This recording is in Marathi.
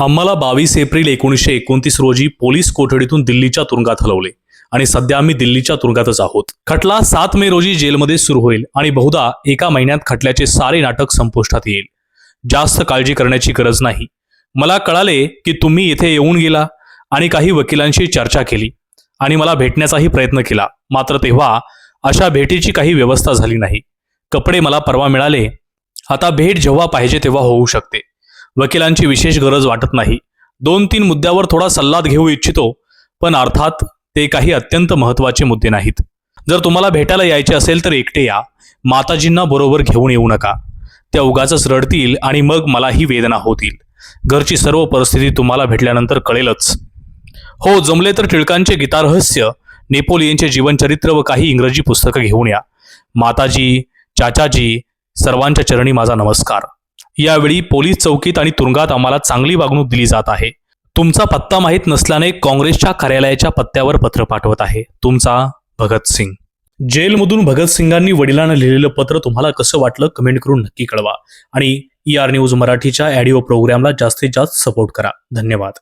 आम्हाला बावीस एप्रिल एकोणीसशे एकोणतीस रोजी पोलीस कोठडीतून दिल्लीच्या तुरुंगात हलवले आणि सध्या आम्ही दिल्लीच्या तुरुंगातच आहोत. खटला सात मे रोजी जेलमध्ये सुरू होईल आणि बहुधा एका महिन्यात खटल्याचे सारे नाटक संपुष्टात येईल. जास्त काळजी करण्याची गरज नाही. मला कळाले की तुम्ही येथे येऊन गेला आणि काही वकिलांशी चर्चा केली आणि मला भेटण्याचाही प्रयत्न केला. मात्र तेव्हा अशा भेटीची काही व्यवस्था झाली नाही. कपडे मला परवा मिळाले. आता भेट जेव्हा पाहिजे तेव्हा होऊ शकते. वकिलांची विशेष गरज वाटत नाही. दोन तीन मुद्द्यावर थोडा सल्ला घेऊ इच्छितो पण अर्थात ते काही अत्यंत महत्त्वाचे मुद्दे नाहीत. जर तुम्हाला भेटायला यायचे असेल तर एकटे या. माताजींना बरोबर घेऊन येऊ नका. त्या उगाच रडतील आणि मग मलाही वेदना होतील. घरची सर्व परिस्थिती तुम्हाला भेटल्यानंतर कळेलच. हो जमले तर टिळकांचे गीतारहस्य नेपोलियनचे जीवनचरित्र व काही इंग्रजी पुस्तकं घेऊन या. माताजी चाचाजी सर्वांच्या चरणी माझा नमस्कार. यावेळी पोलीस चौकीत आणि तुरुंगात आम्हाला चांगली वागणूक दिली जात आहे. तुमचा पत्ता माहीत नसल्याने काँग्रेसच्या कार्यालयाच्या पत्त्यावर पत्र पाठवत आहे. तुमचा भगतसिंग जेलमधून भगतसिंगांनी वडिलांना लिहिलेलं पत्र तुम्हाला कसं वाटलं कमेंट करून नक्की कळवा. आणि ई आर न्यूज मराठीच्या ऑडिओ प्रोग्रामला जास्तीत जास्त सपोर्ट करा. धन्यवाद.